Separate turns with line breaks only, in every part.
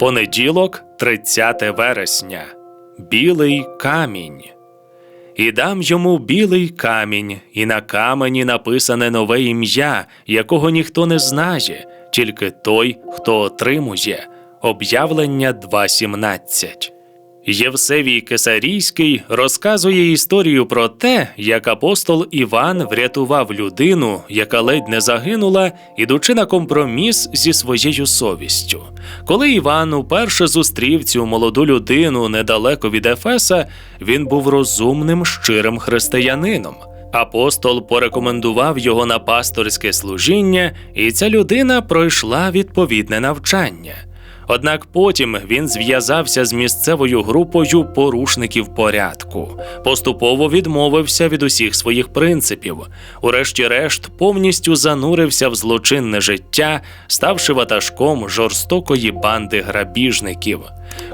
Понеділок, 30 вересня. Білий камінь. І дам йому білий камінь, і на камені написане нове ім'я, якого ніхто не знає, тільки той, хто отримує. Об'явлення 2.17. Євсевій Кесарійський розказує історію про те, як апостол Іван врятував людину, яка ледь не загинула, ідучи на компроміс зі своєю совістю. Коли Іван уперше зустрів цю молоду людину недалеко від Ефеса, він був розумним, щирим християнином. Апостол порекомендував його на пасторське служіння, і ця людина пройшла відповідне навчання. Однак потім він зв'язався з місцевою групою порушників порядку, поступово відмовився від усіх своїх принципів, урешті-решт повністю занурився в злочинне життя, ставши ватажком жорстокої банди грабіжників.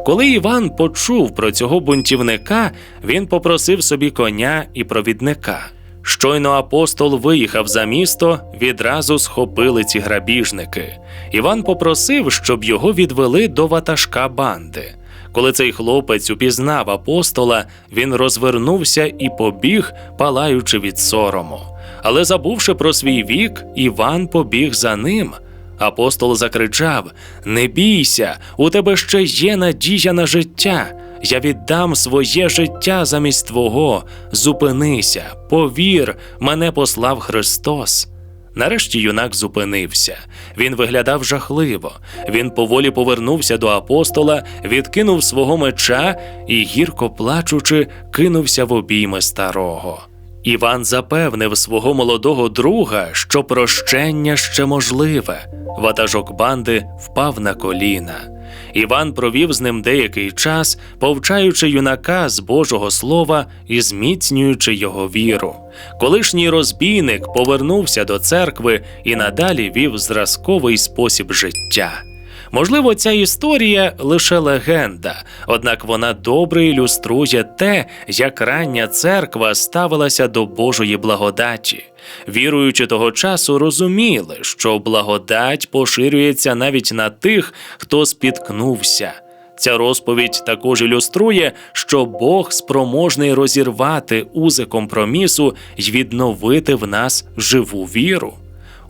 Коли Іван почув про цього бунтівника, він попросив собі коня і провідника. Щойно апостол виїхав за місто, відразу схопили ці грабіжники. Іван попросив, щоб його відвели до ватажка банди. Коли цей хлопець упізнав апостола, він розвернувся і побіг, палаючи від сорому. Але забувши про свій вік, Іван побіг за ним. Апостол закричав: Не бійся, у тебе ще є надія на життя. Я віддам своє життя замість твого. Зупинися, повір, мене послав Христос. Нарешті юнак зупинився. Він виглядав жахливо. Він поволі повернувся до апостола, відкинув свого меча і, гірко плачучи, кинувся в обійми старого. Іван запевнив свого молодого друга, що прощення ще можливе. Ватажок банди впав на коліна. Іван провів з ним деякий час, повчаючи юнака з Божого Слова і зміцнюючи його віру. Колишній розбійник повернувся до церкви і надалі вів зразковий спосіб життя. Можливо, ця історія лише легенда, однак вона добре ілюструє те, як рання церква ставилася до Божої благодаті. Віруючи того часу, розуміли, що благодать поширюється навіть на тих, хто спіткнувся. Ця розповідь також ілюструє, що Бог спроможний розірвати узи компромісу й відновити в нас живу віру.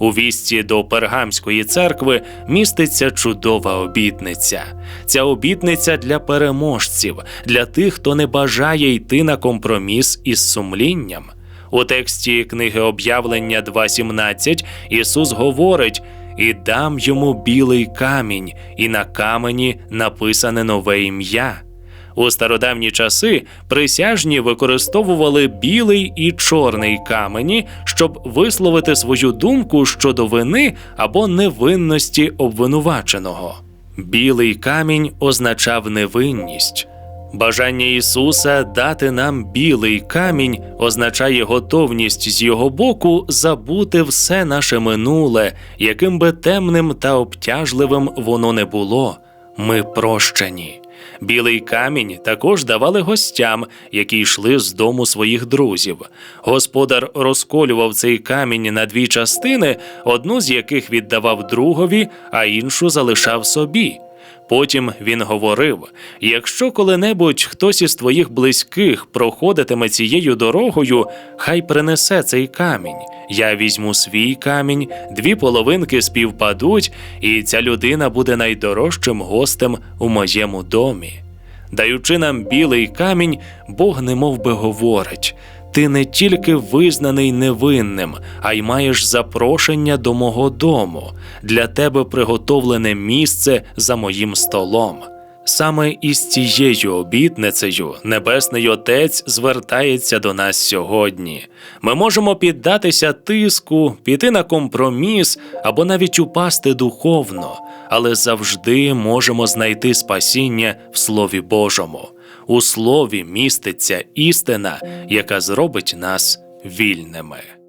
У вісті до Пергамської церкви міститься чудова обітниця. Ця обітниця для переможців, для тих, хто не бажає йти на компроміс із сумлінням. У тексті книги об'явлення 2.17 Ісус говорить: І дам йому білий камінь, і на камені написане нове ім'я. У стародавні часи присяжні використовували білий і чорний камені, щоб висловити свою думку щодо вини або невинності обвинуваченого. Білий камінь означав невинність. Бажання Ісуса дати нам білий камінь означає готовність з його боку забути все наше минуле, яким би темним та обтяжливим воно не було. Ми прощені. Білий камінь також давали гостям, які йшли з дому своїх друзів. Господар розколював цей камінь на дві частини, одну з яких віддавав другові, а іншу залишав собі. Потім він говорив: якщо коли-небудь хтось із твоїх близьких проходитиме цією дорогою, хай принесе цей камінь. Я візьму свій камінь, дві половинки співпадуть, і ця людина буде найдорожчим гостем у моєму домі. Даючи нам білий камінь, Бог немов би говорить. Ти не тільки визнаний невинним, а й маєш запрошення до мого дому. Для тебе приготовлене місце за моїм столом. Саме із цією обітницею Небесний Отець звертається до нас сьогодні. Ми можемо піддатися тиску, піти на компроміс або навіть упасти духовно, але завжди можемо знайти спасіння в Слові Божому. У слові міститься істина, яка зробить нас вільними.